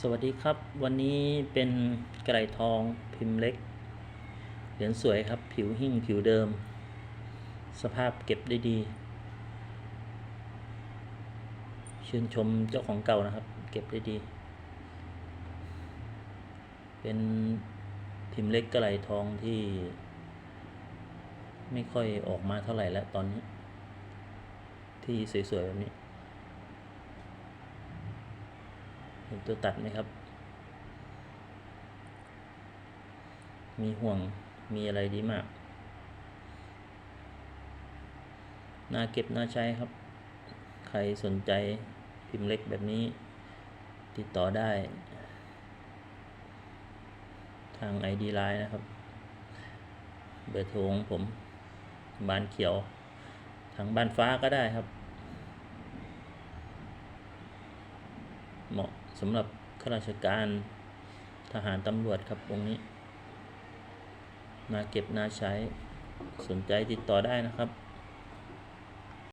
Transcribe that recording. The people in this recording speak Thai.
สวัสดีครับ วันนี้เป็นไก่ทองพิมพ์เล็ก เหรียญสวยครับ ผิวหิ่งผิวเดิม สภาพเก็บได้ดี ชื่นชมเจ้าของเก่านะครับ เก็บได้ดี เป็นพิมพ์เล็กกระไหลทองที่ ไม่ค่อยออกมาเท่าไหร่แล้วตอนนี้ ที่สวยๆแบบนี้ เห็นตัวตัดไหมครับ มีห่วงมีอะไรดีมากน่าเก็บน่าใช้ครับ ใครสนใจพิมพ์เล็กแบบนี้ ติดต่อได้ ทาง ID Line นะครับ เบอร์โทรของผมบานเขียว ทางบ้านฟ้าก็ได้ครับ เหมาะสำหรับข้าราชการทหารตำรวจครับองค์นี้ มาเก็บนาใช้สนใจติดต่อได้นะครับ